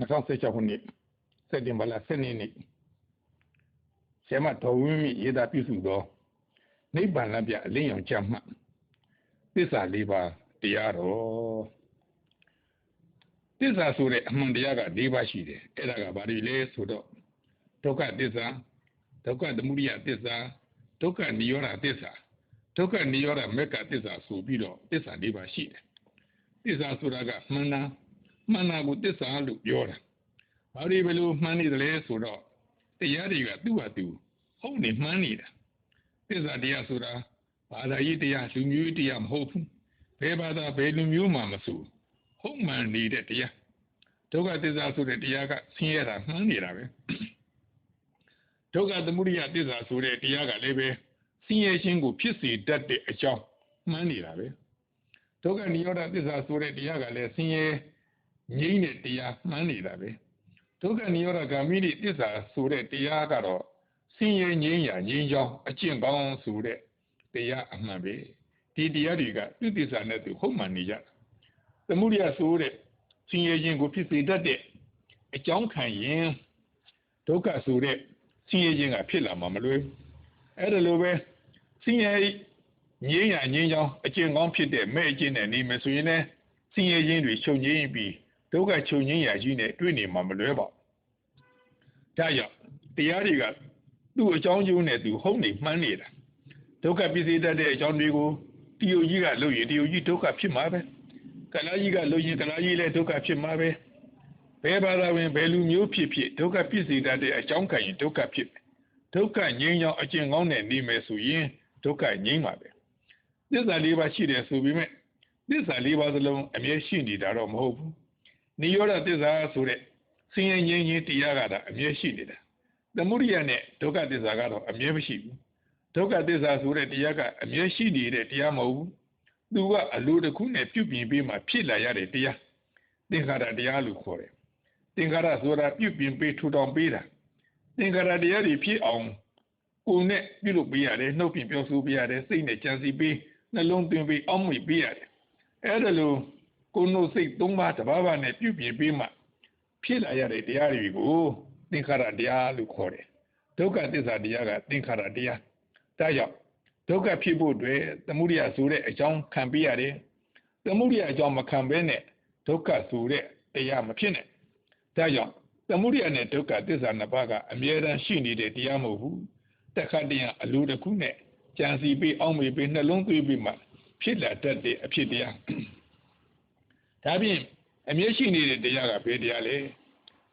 2016ခုနှစ်စက်တင်ဘာလ7ရက်နေ့ဆရာမတော်ဝင်းမြင့်ရေးသားပြုစုသောနိဗ္ဗာန်လပြအလင်းရောင်ကျမ်းမှသစ္စာလေးပါးတရားတော်သစ္စာဆိုတဲ့အမှန်တရားက၄ပါးရှိတယ်အဲ့ဒါကဘာတွေလဲဆိုတော့ဒုက္ခသစ္စာဒုက္ခသမုဒိယသစ္စာဒုက္ခនិရောဓသစ္စာဒုက္ခនិရောဓမေကသစ္စာဆိုပြီးတော့သစ္စာ၄ပါးရှိတယ်သစ္စာဆိုတာကမှန်တာ မှန်တာကိုသစ္စာလို့ပြောတာဘာတွေဘယ်လိုမှန်နေသလဲဆိုတော့တရားတွေကသူ့ဟာသူဟုတ်နေမှန်းနေတာသစ္စာတရားဆိုတာဘာသာရေးတရားလူမျိုးတရားမဟုတ်ဘူးဘယ်ဘာသာဘယ်လူမျိုးမှမဆိုဟုတ်မှန်နေတဲ့တရားဒုက္ခသစ္စာဆိုတဲ့တရားကဆင်းရဲတာမှန်းနေတာပဲဒုက္ခသမုဒိယသစ္စာဆိုတဲ့တရားကလည်းပဲဆင်းရဲခြင်းကိုဖြစ်စေတတ်တဲ့အကြောင်းမှန်းနေတာပဲဒုက္ခនិရောဓသစ္စာဆိုတဲ့တရားကလည်းဆင်းရဲ ငြိမ့်တဲ့တရားမှန်းနေတာပဲဒုက္ခនិရောဓဂ ामि တိသစ္စာဆိုတဲ့တရားကတော့ဆင်းရဲငြိမ်းရာငြိမ်းချောင်းအကျင့်ကောင်းဆိုတဲ့တရားအမှန်ပဲဒီတရားတွေကသူသစ္စာနဲ့သူဟုတ်မှန်နေကြသမုဒိယဆိုတဲ့ဆင်းရဲခြင်းကိုဖြစ်စေတတ်တဲ့အကြောင်းခံရင်ဒုက္ခဆိုတဲ့ဆင်းရဲခြင်းကဖြစ်လာမှာမလွယ်အဲ့ဒါလိုပဲဆင်းရဲငြိမ်းရာငြိမ်းချောင်းအကျင့်ကောင်းဖြစ်တဲ့မဲ့အကျင့်နဲ့နေမယ်ဆိုရင်လည်းဆင်းရဲခြင်းတွေချုပ်ငြိမ်းပြီး ဒုက္ခချုပ်ငြိမ်းရာကြီးနဲ့တွေ့နေမှာမလွယ်ပါဘူးဒါကြောင့်တရားတွေကသူ့အကြောင်းကျိုးနဲ့သူဟုတ်နေမှန်းနေတာဒုက္ခပြည့်စည်တတ်တဲ့အကြောင်းတွေကိုတယုတ်ကြီးကလုပ်ရင်တယုတ်ကြီးဒုက္ခဖြစ်မှာပဲကလာကြီးကလုပ်ရင်ကလာကြီးလည်းဒုက္ခဖြစ်မှာပဲဘယ်ဘာသာဝင်ဘယ်လူမျိုးဖြစ်ဖြစ်ဒုက္ခပြည့်စည်တတ်တဲ့အကြောင်းခံရင်ဒုက္ခဖြစ်မယ်ဒုက္ခငြိမ်းချောင်းအကျင့်ကောင်းနဲ့နေမယ်ဆိုရင်ဒုက္ခငြိမ်းပါပဲသစ္စာလေးပါးရှိတယ်ဆိုပေမဲ့သစ္စာလေးပါးစလုံးအမြဲရှိနေတာတော့မဟုတ်ဘူး နိရောဓသစ္စာဆိုတဲ့ဆင်းရဲငြိမ်းခြင်းတရားကတာအမြဲရှိနေတာသမုဒိယနဲ့ဒုက္ခသစ္စာကတော့အမြဲမရှိဘူးဒုက္ခသစ္စာဆိုတဲ့တရားကအမြဲရှိနေတဲ့တရားမဟုတ်ဘူးသူကအလိုတစ်ခုနဲ့ပြုပြင်ပေးမှဖြစ်လာရတဲ့တရားသင်္ခါရတရားလို့ခေါ်တယ်သင်္ခါရဆိုတာပြုပြင်ပေးထူထောင်ပေးတာသင်္ခါရတရားတွေဖြစ်အောင်ကိုယ်နဲ့ပြုလုပ်ပေးရတယ်နှုတ်ပြင်ပြောဆိုပေးရတယ်စိတ်နဲ့ကြံစည်ပေးနှလုံးသွင်းပေးအောက်မေ့ပေးရတယ်အဲ့ဒါလို့ ကိုယ်နှုတ်စိတ်သုံးပါးတစ်ပါးပါးနဲ့ပြုပြင်ပေးမှဖြစ်လာရတဲ့တရားတွေကိုသင်္ခါရတရားလို့ခေါ်တယ်ဒုက္ခသစ္စာတရားကသင်္ခါရတရားဒါကြောင့်ဒုက္ခဖြစ်ဖို့အတွက်သမုဒိယဆိုတဲ့အကြောင်းခံပေးရတယ်သမုဒိယအကြောင်းမခံဘဲနဲ့ဒုက္ခဆိုတဲ့တရားမဖြစ်နဲ့ဒါကြောင့်သမုဒိယနဲ့ဒုက္ခသစ္စာနှစ်ပါးကအမြဲတမ်းရှိနေတဲ့တရားမဟုတ်ဘူးတခါတည်းအလိုတစ်ခုနဲ့ကြံစီပြီးအောင်းမေပြီးနှလုံးသွင်းပြီးမှဖြစ်လာတတ်တဲ့အဖြစ်တရား ဒါဖြင့်အမျက်ရှိနေတဲ့တရားကဘယ်တရားလဲ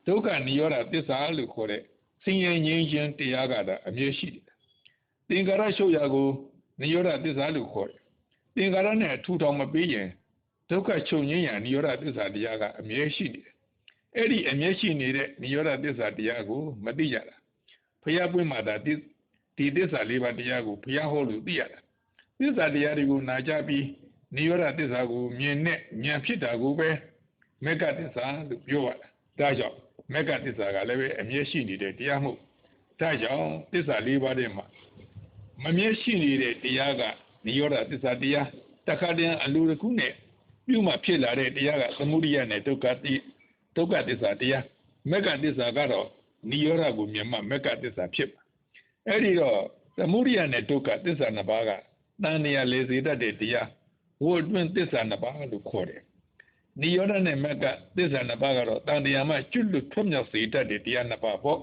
ဒုက္ခနိရောဓသစ္စာလို့ခေါ်တဲ့ဆင်းရဲငြိမ်းချမ်းတရားကဒါအမျက်ရှိတယ်သင်္ကာရရှုပ်ရာကိုနိရောဓသစ္စာလို့ခေါ်တယ်သင်္ကာရနဲ့ထူထောင်မပေးရင်ဒုက္ခချုပ်ငြိမ်းရာနိရောဓသစ္စာတရားကအမြဲရှိနေတယ်။အဲ့ဒီအမြဲရှိနေတဲ့နိရောဓသစ္စာတရားကိုမသိရတာ။ဘုရားပွင့်မှာဒါဒီသစ္စာလေးပါးတရားကိုဘုရားဟောလို့သိရတာ။သစ္စာတရားတွေကိုနာကြပြီး နိရောဓသစ္စာကိုမြင်တဲ့ဉာဏ်ဖြစ်တာကိုပဲမေကသစ္စာလို့ပြောရတာဒါကြောင့်မေကသစ္စာကလည်းပဲအမြဲရှိနေတဲ့တရားမှုဒါကြောင့်သစ္စာ၄ပါးထဲမှာမမြဲရှိနေတဲ့တရားကနိရောဓသစ္စာတရားတခါတည်းအလိုတစ်ခုနဲ့ပြုမှဖြစ်လာတဲ့တရားကသမုဒိယနဲ့ဒုက္ခတိဒုက္ခသစ္စာတရားမေကသစ္စာကတော့နိရောဓကိုမြင်မှမေကသစ္စာဖြစ်ပါအဲ့ဒီတော့သမုဒိယနဲ့ဒုက္ခသစ္စာနှစ်ပါးကတန်နေရလေစေတတ်တဲ့တရား ဟိုအတွင်းသစ္စာနှစ်ပါးလို့ခေါ်တယ်နိရောဓနဲ့မက်ကသစ္စာနှစ်ပါးကတော့တန်တရားမှကျွတ်လွတ်ထွတ်မြောက်စေတတ်တဲ့တရားနှစ်ပါးပေါ့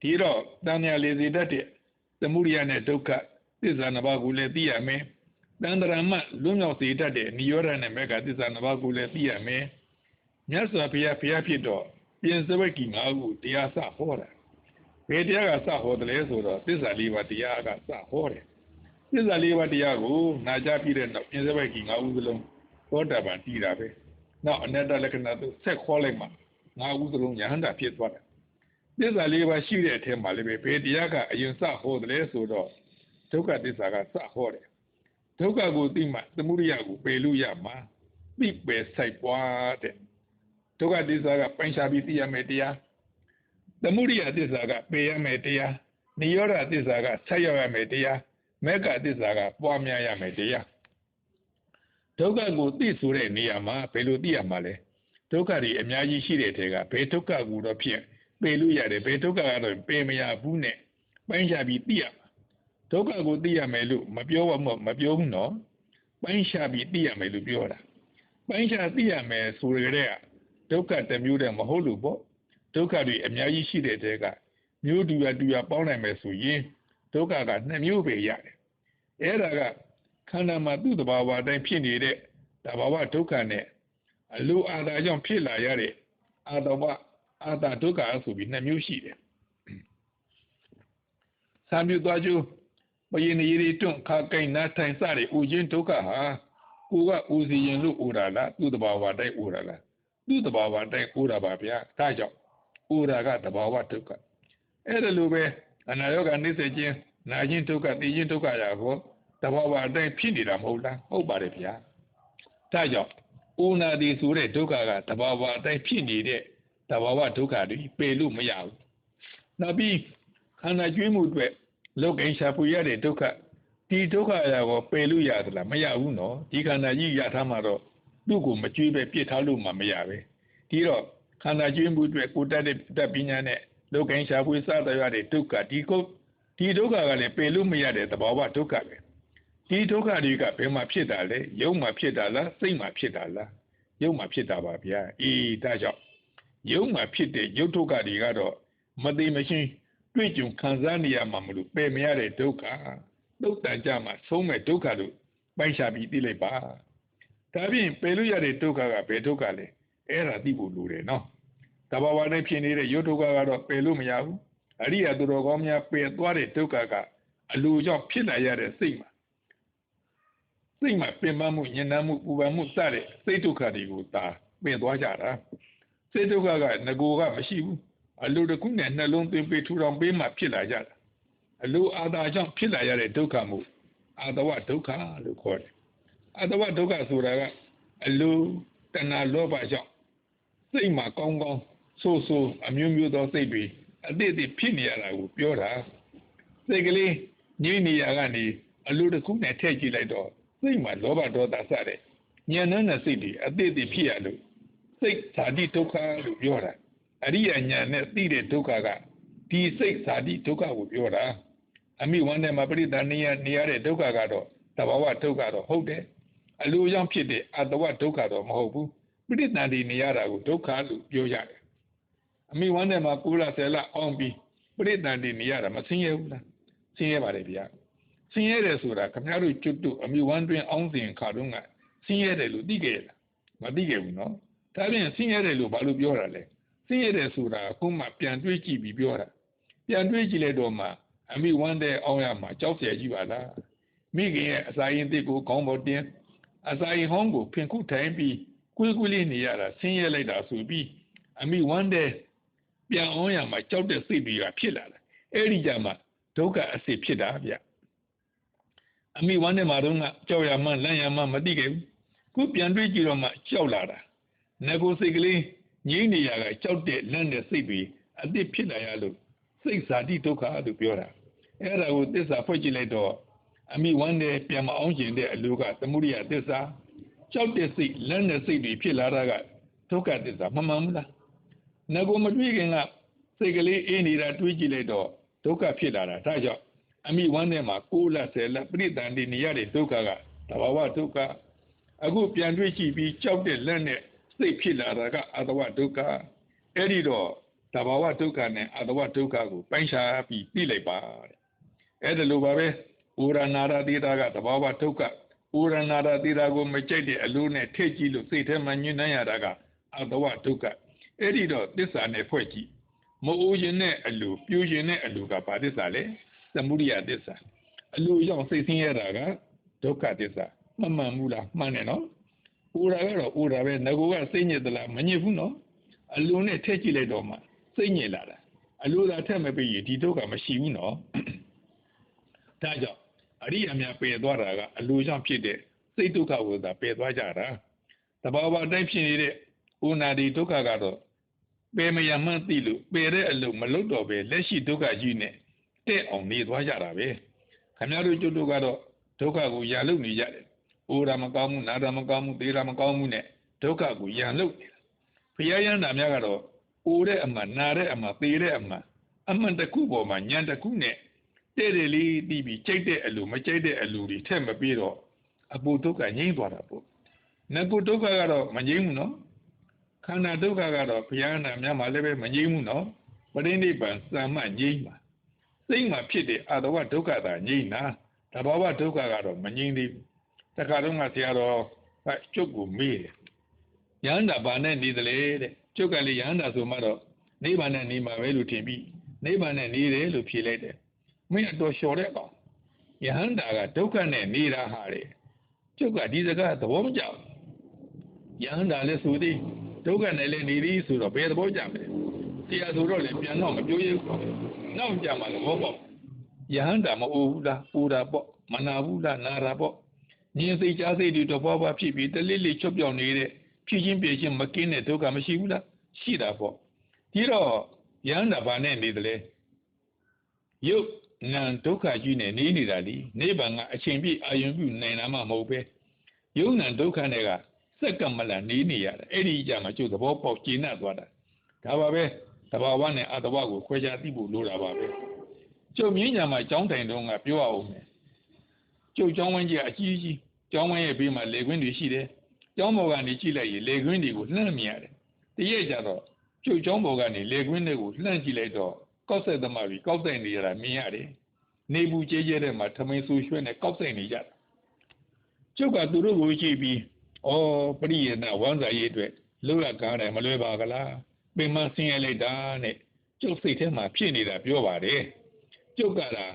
ဒီတော့တန်တရားလေစေတတ်တဲ့သမုဒိယနဲ့ဒုက္ခသစ္စာနှစ်ပါးကိုလည်းသိရမယ်တန်ត្រာမှလွတ်မြောက်စေတတ်တဲ့နိရောဓနဲ့မက်ကသစ္စာနှစ်ပါးကိုလည်းသိရမယ်မြတ်စွာဘုရားဘုရားဖြစ်တော့ပြင်စဝက်ကြီးငါးခုတရားစဟောတာဘယ်တရားကစဟောတယ်လဲဆိုတော့သစ္စာလေးပါးတရားကစဟောတယ် သစ္စာလေးပါးတရားကိုနာကြားပြီးတဲ့နောက်ပြင်စဝက်ကြီးငါးခုစလုံးသောတာပန်တည်တာပဲနောက်အနတ္တလက္ခဏာသူဆက်ခေါ်လိုက်မှငါးဦးစလုံးညာဟန္တာဖြစ်သွားတယ်သစ္စာလေးပါးရှိတဲ့အထက်မှာလည်းပဲဘယ်တရားကအရင်စဟောတယ်လဲဆိုတော့ဒုက္ခသစ္စာကစဟောတယ်ဒုက္ခကိုသိမှသမုဒိယကိုပယ်လို့ရမှာသိပယ်ဆိုင်ပွားတဲ့ဒုက္ခသစ္စာကပိုင်ရှားပြီးသိရမယ်တရားသမုဒိယသစ္စာကပယ်ရမယ်တရားနိရောဓသစ္စာကဆက်ရောက်ရမယ်တရား မေက္ခသစ္စာကပွားများရမယ်တရားဒုက္ခကိုသိဆိုတဲ့နေရာမှာဘယ်လိုသိရမှာလဲဒုက္ခတွေအများကြီးရှိတဲ့ထဲကဘယ်ဒုက္ခကိုတော့ဖြစ်ပေလို့ရတယ်ဘယ်ဒုက္ခကတော့ပေမရဘူးနဲ့ပိုင်းခြားပြီးသိရမှာဒုက္ခကိုသိရမယ်လို့မပြောမမပြောဘူးနော်ပိုင်းခြားပြီးသိရမယ်လို့ပြောတာပိုင်းခြားသိရမယ်ဆိုရတဲ့ဒုက္ခတစ်မျိုးတည်းမဟုတ်လို့ပေါ့ဒုက္ခတွေအများကြီးရှိတဲ့တဲကမျိုးတူရတူရပေါင်းနိုင်မယ်ဆိုရင် ဒုက္ခကနှစ်မျိုးပဲရတယ်အဲ့ဒါကခန္ဓာမှာသူ့တဘာဝအတိုင်းဖြစ်နေတဲ့တဘာဝဒုက္ခနဲ့အလိုအာသာကြောင့်ဖြစ်လာရတဲ့အာတဝအာတာဒုက္ခဆိုပြီးနှစ်မျိုးရှိတယ်။သံမြုသွားကျိုးပယင်းရည်တွန့်ခါကိန်းနားထိုင်စတဲ့ဥချင်းဒုက္ခဟာကိုကဥစီရင်လို့ဥတာလားသူ့တဘာဝတိုင်းဥတာလားသူ့တဘာဝတိုင်းဥတာပါဗျာဒါကြောင့်ဥတာကတဘာဝဒုက္ခအဲ့ဒါလိုပဲ အနာရောဂါနှိစ္စခြင်းနာခြင်းဒုက္ခသိခြင်းဒုက္ခရာကိုတဘာဝအတိုင်းဖြစ်နေတာမဟုတ်လားဟုတ်ပါတယ်ဗျာဒါကြောင့်ဥနာတိဆိုတဲ့ဒုက္ခကတဘာဝအတိုင်းဖြစ်နေတဲ့တဘာဝဒုက္ခတွေပယ်လို့မရဘူးနောက်ပြီးခန္ဓာကျွေးမှုအတွက်လောကိရှာပူရတဲ့ဒုက္ခဒီဒုက္ခအရာကိုပယ်လို့ရသလားမရဘူးနော်ဒီခန္ဓာကြီးရထားမှတော့သူ့ကိုမကျွေးပဲပြစ်ထားလို့မှမရပဲဒီတော့ခန္ဓာကျွေးမှုအတွက်ကိုတတ်တဲ့တတ်ပညာနဲ့ လောကိရှာပူစသရတဲ့ဒုက္ခဒီကိုဒီဒုက္ခကလည်းပယ်လို့မရတဲ့သဘာဝဒုက္ခပဲဒီဒုက္ခတွေကဘယ်မှာဖြစ်တာလဲယုံမှာဖြစ်တာလားစိတ်မှာဖြစ်တာလားယုံမှာဖြစ်တာပါဗျာအေးဒါကြောင့်ယုံမှာဖြစ်တဲ့ယုတ်ဒုက္ခတွေကတော့မသိမရှင်းတွေ့ကြုံခံစားနေရမှာမလို့ပယ်မရတဲ့ဒုက္ခတုတ်တန်ကြမှာဆုံးမဲ့ဒုက္ခလို့ပိုက်ရှာပြီးသိလိုက်ပါဒါဖြင့်ပယ်လို့ရတဲ့ဒုက္ခကဘယ်ဒုက္ခလဲအဲ့ဒါသိဖို့လိုတယ်နော် တဘာဝနဲ့ဖြစ်နေတဲ့ယုတ်ဒုက္ခကတော့ပယ်လို့မရဘူးအရိယာသူတော်ကောင်းများပယ်သွားတဲ့ဒုက္ခကအလိုကြောင့်ဖြစ်လာရတဲ့စိတ်မှာစိတ်မှာပင်ပန်းမှုညှဉ်းနှံမှုပူပန်မှုစတဲ့စိတ်ဒုက္ခတွေကိုသာပင်သွားကြတာစိတ်ဒုက္ခကငကိုကမရှိဘူးအလိုတခုနဲ့နှလုံးသွင်းပေးထူထောင်ပေးမှဖြစ်လာကြတာအလိုအာသာကြောင့်ဖြစ်လာရတဲ့ဒုက္ခမှုအာတဝဒုက္ခလို့ခေါ်တယ်အာတဝဒုက္ခဆိုတာကအလိုတဏှာလောဘကြောင့်စိတ်မှာကောင်းကောင်း ဆိုးဆိုးအမျိုးမျိုးသောစိတ်တွေအတိတ်တိဖြစ်နေရတာကိုပြောတာစိတ်ကလေးငြိမ့်နေရကနေအလိုတခုနဲ့ထည့်ကြည့်လိုက်တော့စိတ်မှာလောဘဒေါသစတဲ့ဉာဏ်နဲ့တဲ့စိတ်တွေအတိတ်တိဖြစ်ရလို့စိတ်ဓာတိဒုက္ခလို့ပြောတာအရိယာညာနဲ့သိတဲ့ဒုက္ခကဒီစိတ်ဓာတိဒုက္ခကိုပြောတာအမိဝမ်းထဲမှာပရိသနေရနေရတဲ့ဒုက္ခကတော့တဘာဝဒုက္ခတော့ဟုတ်တယ်အလိုကြောင့်ဖြစ်တဲ့အတဝဒုက္ခတော့မဟုတ်ဘူးပရိသန္တိနေရတာကိုဒုက္ခလို့ပြောရတယ် အမိဝမ်းထဲမှာ9လ10လအောင်ပြီးပြိတ္တန်တည်နေရတာမဆင်းရဲဘူးလားဆင်းရဲပါတယ်ဗျာဆင်းရဲတယ်ဆိုတာခင်ဗျားတို့ကျွတ်တို့အမိဝမ်းတွင်အောင်းစဉ်ခါတုန်းကဆင်းရဲတယ်လို့သိခဲ့ရလားမသိခဲ့ဘူးနော်ဒါပြင်ဆင်းရဲတယ်လို့ဘာလို့ပြောတာလဲဆင်းရဲတယ်ဆိုတာအခုမှပြန်တွေးကြည့်ပြီးပြောတာပြန်တွေးကြည့်လိုက်တော့မှအမိဝမ်းတဲ့အောင်းရမှာကြောက်ရကြီးပါလားမိခင်ရဲ့အစာရင်သစ်ကိုခေါင်းပေါ်တင်အစာရင်ဟောင်းကိုဖင်ခုထိုင်ပြီးကွေးကွေးလေးနေရတာဆင်းရဲလိုက်တာဆိုပြီးအမိဝမ်းတဲ့ ပြန်အောင်ရမှာကြောက်တဲ့စိတ်တွေကဖြစ်လာတယ်အဲ့ဒီကြမှာဒုက္ခအစစ်ဖြစ်တာဗျအမိဝမ်းတဲ့မှာတော့ကြောက်ရမှလန့်ရမှမသိခဲ့ဘူးခုပြန်တွေးကြည့်တော့မှကြောက်လာတာငကိုစိတ်ကလေးငြိမ့်နေရကကြောက်တဲ့လန့်တဲ့စိတ်တွေအသစ်ဖြစ်လာရလို့စိတ်ဇာတိဒုက္ခလို့ပြောတာအဲ့ဒါကိုသစ္စာဖွင့်ကြည့်လိုက်တော့အမိဝမ်းနဲ့ပြန်မအောင်ကျင်တဲ့အလိုကသမုဒိယသစ္စာကြောက်တဲ့စိတ်လန့်တဲ့စိတ်တွေဖြစ်လာတာကဒုက္ခသစ္စာမမှန်ဘူးလား ငကိုမတွေးခင်ကစိတ်ကလေးအေးနေတာတွေးကြည့်လိုက်တော့ဒုက္ခဖြစ်လာတာဒါကြောင့်အမိဝမ်းထဲမှာကိုးလက်ဆယ်လက်ပြိတ္တန်ဒီနေရတဲ့ဒုက္ခကတဘာဝဒုက္ခအခုပြန်တွေးကြည့်ပြီးကြောက်တဲ့လက်နဲ့စိတ်ဖြစ်လာတာကအတဝဒုက္ခအဲ့ဒီတော့တဘာဝဒုက္ခနဲ့အတဝဒုက္ခကိုပိုင်းခြားပြီးသိလိုက်ပါတဲ့အဲ့ဒါလိုပါပဲဩရနာရတိတာကတဘာဝဒုက္ခဩရနာရတိတာကိုမကြိုက်တဲ့အလိုနဲ့ထိတ်ကြည့်လို့စိတ်ထဲမှာညှဉ်းနှံ့ရတာကအတဝဒုက္ခ အဲ့ဒီတော့သစ္စာနဲ့ဖွဲ့ကြည့်မအိုးရင်နဲ့အလိုပြိုးရင်နဲ့အလိုကဘာသစ္စာလဲသမုဒိယသစ္စာအလိုကြောင့်စိတ်ဆင်းရဲတာကဒုက္ခသစ္စာမမှန်ဘူးလားမှန်တယ်နော်အိုတာကတော့အိုတာပဲငကိုကစိတ်ညစ်သလားမညစ်ဘူးနော်အလိုနဲ့ထည့်ကြည့်လိုက်တော့မှစိတ်ညစ်လာတာအလိုသာထက်မပြီးရင်ဒီဒုက္ခမရှိဘူးနော်ဒါကြောင့်အရိယာများပယ်သွားတာကအလိုကြောင့်ဖြစ်တဲ့စိတ်ဒုက္ခကိုသာပယ်သွားကြတာတဘာဝတိုင်းဖြစ်နေတဲ့ဥနာဒီဒုက္ခကတော့ ပယ်မရမှန်းသိလို့ပယ်တဲ့အလုပ်မလုပ်တော့ပဲလက်ရှိဒုက္ခကြီးနဲ့တဲ့အောင်နေသွားကြတာပဲခင်ဗျားတို့ကျွတ်တို့ကတော့ဒုက္ခကိုရာလုပ်နေကြတယ်အိုတာမကောင်းဘူးနာတာမကောင်းဘူးသေတာမကောင်းဘူးနဲ့ဒုက္ခကိုရန်လို့နေတာဘုရားရဟန္တာများကတော့အိုတဲ့အမှန်နာတဲ့အမှန်သေတဲ့အမှန်အမှန်တစ်ခုပေါ်မှာညံတစ်ခုနဲ့တဲ့တယ်လေးပြီးပြီးကြိုက်တဲ့အလူမကြိုက်တဲ့အလူတွေထက်မပြီးတော့အပူဒုက္ခငြိမ့်သွားတာပေါ့ငကုဒုက္ခကတော့မငြိမ့်ဘူးနော် ခန္ဓာဒုက္ခကတော့ဘုရားနာများမှာလည်းပဲမငြိမ့်ဘူးနော်ပရိနိဗ္ဗာန်စာမှငြိမ့်ပါစိတ်မှာဖြစ်တဲ့အတဝဒုက္ခသာငြိမ့်တာတဘာဝဒုက္ခကတော့မငြိမ့်သေးဘူးတခါတော့မှဆရာတော်ကကျုပ်ကိုမေးတယ်ယန္တာဘာနဲ့နေတယ်လေတဲ့ကျုပ်ကလည်းယန္တာဆိုမှတော့နိဗ္ဗာန်နဲ့နေမှာပဲလို့ထင်ပြီးနိဗ္ဗာန်နဲ့နေတယ်လို့ဖြေလိုက်တယ်မင်းအတော်လျှော်တဲ့ကောင်ယဟန္တာကဒုက္ခနဲ့နေတာဟာတဲ့ကျုပ်ကဒီစကားသဘောမကျဘူးယဟန္တာလည်းဆိုသည် ဒုက္ခနဲ့လည်းနေသည်ဆိုတော့ဘယ်သဘောကျမလဲတရားဆိုတော့လည်းပြန်တော့မပြောရဘူးနောက်ကြမှာသဘောပေါက်ယဟန္တာမအိုဘူးလားပူတာပေါ့မနာဘူးလားနာတာပေါ့ဉာဏ်စိတ်ကြားစိတ်တွေတော့ပွားပွားဖြစ်ပြီးတလိလိချုပ်ပြောင်နေတဲ့ဖြစ်ချင်းပြချင်းမကင်းတဲ့ဒုက္ခမရှိဘူးလားရှိတာပေါ့ဒီတော့ယဟန္တာဘာနဲ့နေတယ်လဲယုတ်နံဒုက္ခကြီးနဲ့နေနေတာလीနိဗ္ဗာန်ကအချိန်ပြည့်အာရုံပြုနိုင်တာမှမဟုတ်ပဲယုံနံဒုက္ခနဲ့က စက်ကမလနေနေရတယ်အဲ့ဒီကြမှာကျုပ်သဘောပေါက်ကျဉ်းသွားတာဒါပါပဲတဘာဝနဲ့အတဘာကိုခွဲခြားသိဖို့လိုတာပါပဲကျုပ်မြင်းညာမှာကျောင်းတိုင်တုန်းကပြောအောင်မယ်ကျုပ်ကျောင်းဝင်းကြီးအကြီးကြီးကျောင်းဝင်းရဲ့ဘေးမှာလေခွင်းတွေရှိတယ်ကျောင်းပေါ်ကနေကြည့်လိုက်ရင်လေခွင်းတွေကိုလှမ်းမြင်ရတယ်တရက်ကြတော့ကျုပ်ကျောင်းပေါ်ကနေလေခွင်းတွေကိုလှမ်းကြည့်လိုက်တော့ကောက်ဆက်သမားတွေကောက်ဆိုင်နေရတာမြင်ရတယ်နေဘူးကျဲကျဲတဲ့မှာထမင်းဆူရွှဲနဲ့ကောက်ဆိုင်နေကြတာကျုပ်ကသူတို့ကိုကြည့်ပြီး ဩပရိယေနဝမ်းစာရေးအတွက်လောက်ရကားတယ်မလွယ်ပါကလားပင်မဆင်းရဲလိုက်တာနဲ့ကျုပ်စိတ်ထဲမှာဖြစ်နေတာပြောပါတယ်ကျုပ်ကလာ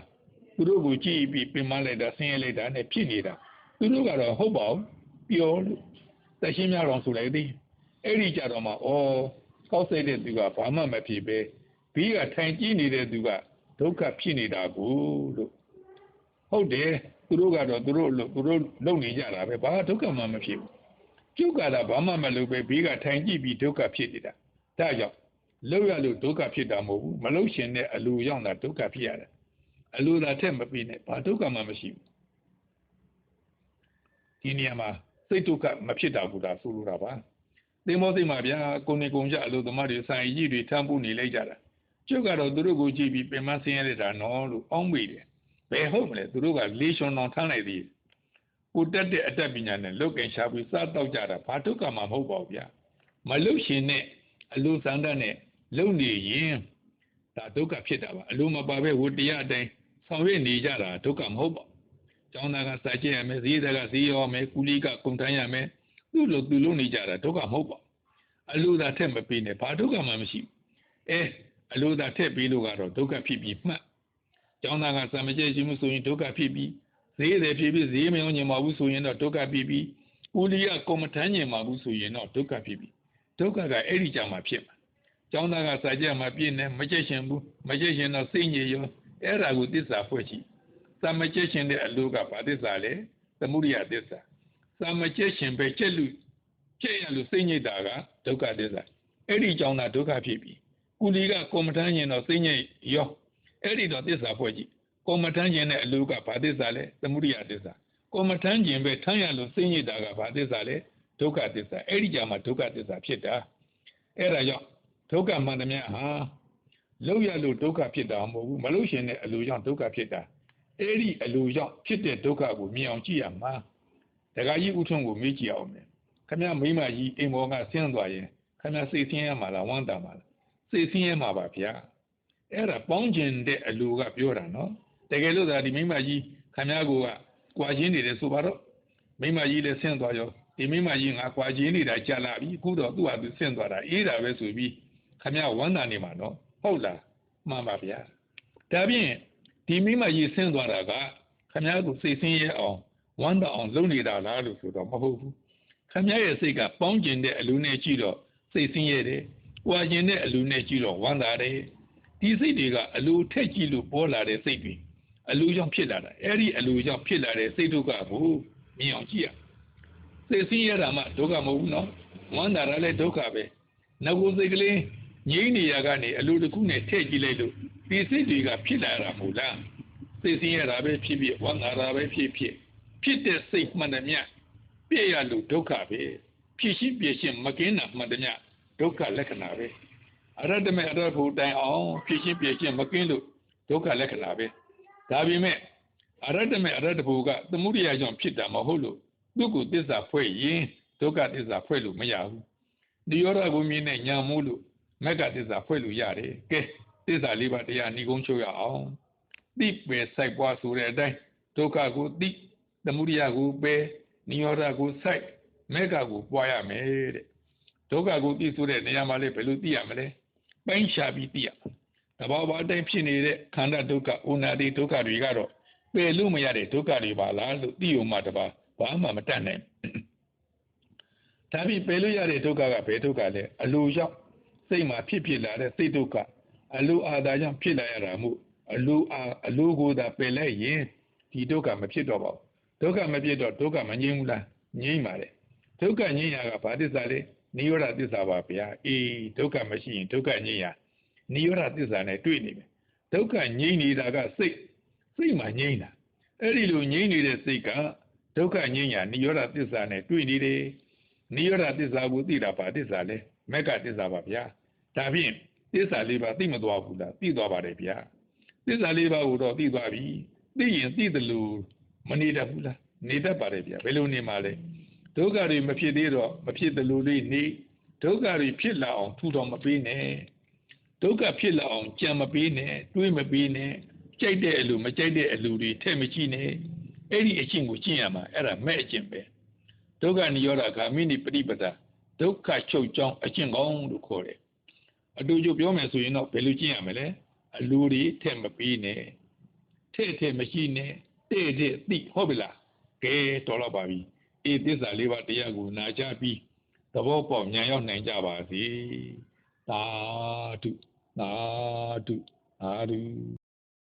သူတို့ကိုကြည့်ပြီးပင်မလိုက်တာဆင်းရဲလိုက်တာနဲ့ဖြစ်နေတာသူတို့ကတော့ဟုတ်ပါဘူးပြောလို့တရှင်းများတော်ဆိုလိုက်သည်အဲ့ဒီကြတော့မှဩကောက်စိတ်တဲ့သူကဘာမှမဖြစ်ပဲဘေးကထိုင်ကြည့်နေတဲ့သူကဒုက္ခဖြစ်နေတာကိုလို့ဟုတ်တယ်သူတို့ကတော့သူတို့သူတို့လုံနေကြတာပဲဘာဒုက္ခမှမဖြစ်ဘူး ကျုပ်ကလာဘာမှမလုပ်ပဲဘေးကထိုင်ကြည့်ပြီးဒုက္ခဖြစ်နေတာဒါကြောင့်လှုပ်ရလို့ဒုက္ခဖြစ်တာမဟုတ်ဘူးမလှုပ်ရှင်တဲ့အလိုရောက်တာဒုက္ခဖြစ်ရတယ်အလိုသာထက်မပြီးနဲ့ဘာဒုက္ခမှမရှိဘူးဒီနေရာမှာစိတ်ဒုက္ခမဖြစ်တာဘူးဒါဆိုလိုတာပါသင်္ဘောစိတ်မှာဗျာကိုနေကုန်ကြအလိုသမားတွေဆိုင်ကြီးတွေထမ်းဖို့နေလိုက်ကြတာကျုပ်ကတော့သူတို့ကိုကြည့်ပြီးပင်မဆင်းရဲတာနော်လို့အောင်းမိတယ်ဘယ်ဟုတ်မလဲသူတို့ကလေးရှင်တော်ထမ်းလိုက်သေး ကိုတက်တဲ့အတတ်ပညာနဲ့လုတ်ကင်ရှာပြီးစားတော့ကြတာဘာဒုက္ခမှမဟုတ်ပါဘူးဗျာမလုတ်ရှင်နဲ့အလိုစံတတ်နဲ့လုံနေရင်ဒါဒုက္ခဖြစ်တာပါအလိုမပါပဲဝတရားအတိုင်းဆောင်ရွက်နေကြတာဒုက္ခမဟုတ်ပါကျောင်းသားကစာကျက်ရမယ်ဈေးသားကဈေးရောမယ်ကူလီကကုန်ထမ်းရမယ်သူ့လိုသူလုံနေကြတာဒုက္ခမဟုတ်ပါအလိုသာထက်မပေးနဲ့ဘာဒုက္ခမှမရှိဘူးအဲအလိုသာထက်ပြီးလို့ကတော့ဒုက္ခဖြစ်ပြီးမှတ်ကျောင်းသားကစံမကျဲရှိမှုဆိုရင်ဒုက္ခဖြစ်ပြီး ဈေးတယ်ဖြစ်ပြီးဈေးမရောညင်မဘူးဆိုရင်တော့ဒုက္ခဖြစ်ပြီးဦးလီကကွန်မထမ်းညင်မဘူးဆိုရင်တော့ဒုက္ခဖြစ်ပြီးဒုက္ခကအဲ့ဒီကြောင့်မှဖြစ်မှာကျောင်းသားကစာကြမှာပြည့်နေမကျက်ရှင်ဘူးမကျက်ရှင်တော့စိတ်ညစ်ရောအဲ့ဒါကိုသစ္စာဖွဲ့ကြည့်စံမကျက်ရှင်တဲ့အလိုကဘာသစ္စာလဲသမုဒိယသစ္စာစံမကျက်ရှင်ပဲကျက်လူကျက်ရလို့စိတ်ညစ်တာကဒုက္ခသစ္စာအဲ့ဒီကြောင့်သာဒုက္ခဖြစ်ပြီးကုလီကကွန်မထမ်းရင်တော့စိတ်ညစ်ရောအဲ့ဒီတော့သစ္စာဖွဲ့ကြည့် ကွန်မထမ်းခြင်းတဲ့အလိုကဘာသစ္စာလဲသမုဒိယသစ္စာကွန်မထမ်းခြင်းပဲထမ်းရလို့စိတ်ညစ်တာကဘာသစ္စာလဲဒုက္ခသစ္စာအဲ့ဒီကြမှာဒုက္ခသစ္စာဖြစ်တာအဲ့ဒါကြောင့်ဒုက္ခမှန်သမျှဟာလောက်ရလို့ဒုက္ခဖြစ်တာမဟုတ်ဘူးမလို့ရှင်တဲ့အလိုကြောင့်ဒုက္ခဖြစ်တာအဲ့ဒီအလိုကြောင့်ဖြစ်တဲ့ဒုက္ခကိုမြင်အောင်ကြည့်ရမှာဒကာကြီးဥထုံးကိုမေးကြည့်အောင်မယ်ခမရမိမကြီးအိမ်ဘောကဆင်းသွားရင်ခမရစိတ်ဆင်းရမှာလားဝမ်းတာမှာလားစိတ်ဆင်းရဲမှာပါဗျာအဲ့ဒါပေါင်းကျင်တဲ့အလိုကပြောတာနော် တကယ်လို့သာဒီမိမကြီးခမရကိုကကြွာချင်းနေတယ်ဆိုပါတော့မိမကြီးလည်းဆင်းသွားရောဒီမိမကြီးငါကြွာချင်းနေတာကြာလာပြီအခုတော့သူ့ဟာသူဆင်းသွားတာအေးတာပဲဆိုပြီးခမရဝမ်းသာနေမှာနော်ဟုတ်လားမှန်ပါဗျာဒါဖြင့်ဒီမိမကြီးဆင်းသွားတာကခမရကိုစိတ်ဆင်းရဲအောင်ဝမ်းသာအောင်လုပ်နေတာလားလို့ဆိုတော့မဟုတ်ဘူးခမရရဲ့စိတ်ကပေါင်းကျင်တဲ့အလူနဲ့ကြည့်တော့စိတ်ဆင်းရဲတယ်။ကြွာကျင်တဲ့အလူနဲ့ကြည့်တော့ဝမ်းသာတယ်။ဒီစိတ်တွေကအလူထက်ကြည့်လို့ပေါ်လာတဲ့စိတ်တွေ အလူကြောင့်ဖြစ်လာတာ။အဲ့ဒီအလူကြောင့်ဖြစ်လာတဲ့စိတ်ဒုက္ခကိုမြင်အောင်ကြည့်ရ။စိတ်ဆင်းရဲတာမှဒုက္ခမဟုတ်ဘူးနော်။ဝမ်းသာတာလည်းဒုက္ခပဲ။ငကိုစိတ်ကလေးငြိမ့်နေရကနေအလူတစ်ခုနဲ့ထည့်ကြည့်လိုက်လို့ဒီစိတ်တွေကဖြစ်လာတာမဟုတ်လား။စိတ်ဆင်းရဲတာပဲဖြစ်ဖြစ်ဝမ်းသာတာပဲဖြစ်ဖြစ်ဖြစ်တဲ့စိတ်မှန်တယ်မြတ်ပြည့်ရလို့ဒုက္ခပဲဖြစ်ရှိပြည့်ရှင်းမကင်းတာမှန်တယ်မြတ်ဒုက္ခလက္ခဏာပဲအရတ္တမေအရတ္တဖို့တိုင်အောင်ဖြစ်ချင်းပြည့်ချင်းမကင်းလို့ဒုက္ခလက္ခဏာပဲ ဒါပေမဲ့အရတ္တမေအရတ္တဖို့ကသမုဒိယကြောင့်ဖြစ်တာမဟုတ်လို့သူ့ကိုသစ္စာဖွဲ့ရင်ဒုက္ခသစ္စာဖွဲ့လို့မရဘူးနိရောဓကိုမြင်တဲ့ညာမို့လို့မက္ကသစ္စာဖွဲ့လို့ရတယ်ကဲသစ္စာလေးပါးတရားဏီကုန်းချုပ်ရအောင်သိပဲစိုက်ပွားဆိုတဲ့အတိုင်းဒုက္ခကိုသိသမုဒိယကိုပဲနိရောဓကိုစိုက်မက္ကကိုပွားရမယ်တဲ့ဒုက္ခကိုသိဆိုတဲ့နေရာမှာလေဘယ်လိုသိရမလဲပိုင်းခြားပြီးသိရ တဘာဝအတိုင်းဖြစ်နေတဲ့ခန္ဓာဒုက္ခဥနာတိဒုက္ခတွေကတော့ပယ်လို့မရတဲ့ဒုက္ခတွေပါလားလို့သိုံမှတပါဘာမှမတတ်နိုင်ဒါပြီးပယ်လို့ရတဲ့ဒုက္ခကဘယ်ဒုက္ခလဲအလိုရောက်စိတ်မှာဖြစ်ဖြစ်လာတဲ့စိတ်ဒုက္ခအလိုအာသာကြောင့်ဖြစ်လာရတာမို့အလိုအာအလိုကိုသာပယ်လိုက်ရင်ဒီဒုက္ခမဖြစ်တော့ပါဘူးဒုက္ခမဖြစ်တော့ဒုက္ခမငြိမ်းဘူးလားငြိမ်းပါလေဒုက္ခငြိမ်းရကဘာသစ္စာလဲနိရောဓသစ္စာပါဗျာအေးဒုက္ခမရှိရင်ဒုက္ခငြိမ်းရ နိရောဓသစ္စာနဲ့တွေ့နေမယ်ဒုက္ခငြိမ်းနေတာကစိတ်စိတ်မှငြိမ်းတာအဲ့ဒီလိုငြိမ်းနေတဲ့စိတ်ကဒုက္ခငြိမ်းရနိရောဓသစ္စာနဲ့တွေ့နေတယ်နိရောဓသစ္စာကိုသိတာဘာသစ္စာလဲမက္ကသစ္စာပါဗျာဒါဖြင့်သစ္စာလေးပါသိမသွားဘူးလားသိသွားပါတယ်ဗျာသစ္စာလေးပါကိုတော့သိသွားပြီသိရင်သိတယ်လို့မနေတတ်ဘူးလားနေတတ်ပါတယ်ဗျာဘယ်လိုနေမှာလဲဒုက္ခတွေမဖြစ်သေးတော့မဖြစ်တယ်လို့လေးနေဒုက္ခတွေဖြစ်လာအောင်ထူတော်မပေးနဲ့ ဒုက္ခဖြစ်လာအောင်ကြံမပေးနဲ့တွေးမပေးနဲ့ကြိုက်တဲ့အလူမကြိုက်တဲ့အလူတွေထဲ့မကြည့်နဲ့အဲ့ဒီအကျင့်ကိုကျင့်ရမှာအဲ့ဒါမဲ့အကျင့်ပဲဒုက္ခនិရောဓဂာမိနိပฏิပဒဒုက္ခချုပ်ကြောင်းအကျင့်ကောင်းလို့ခေါ်တယ်အတူတူပြောမယ်ဆိုရင်တော့ဘယ်လိုကျင့်ရမလဲအလူတွေထဲ့မပေးနဲ့ထဲ့ထဲ့မရှိနဲ့တဲ့တဲ့သိဟုတ်ပြီလားကဲတော်တော့ပါပြီအေးသစ္စာလေးပါးတရားကိုနာကြပြီးသဘောပေါက်ဉာဏ်ရောက်နိုင်ကြပါစေသာဓု သာဓုသာဓု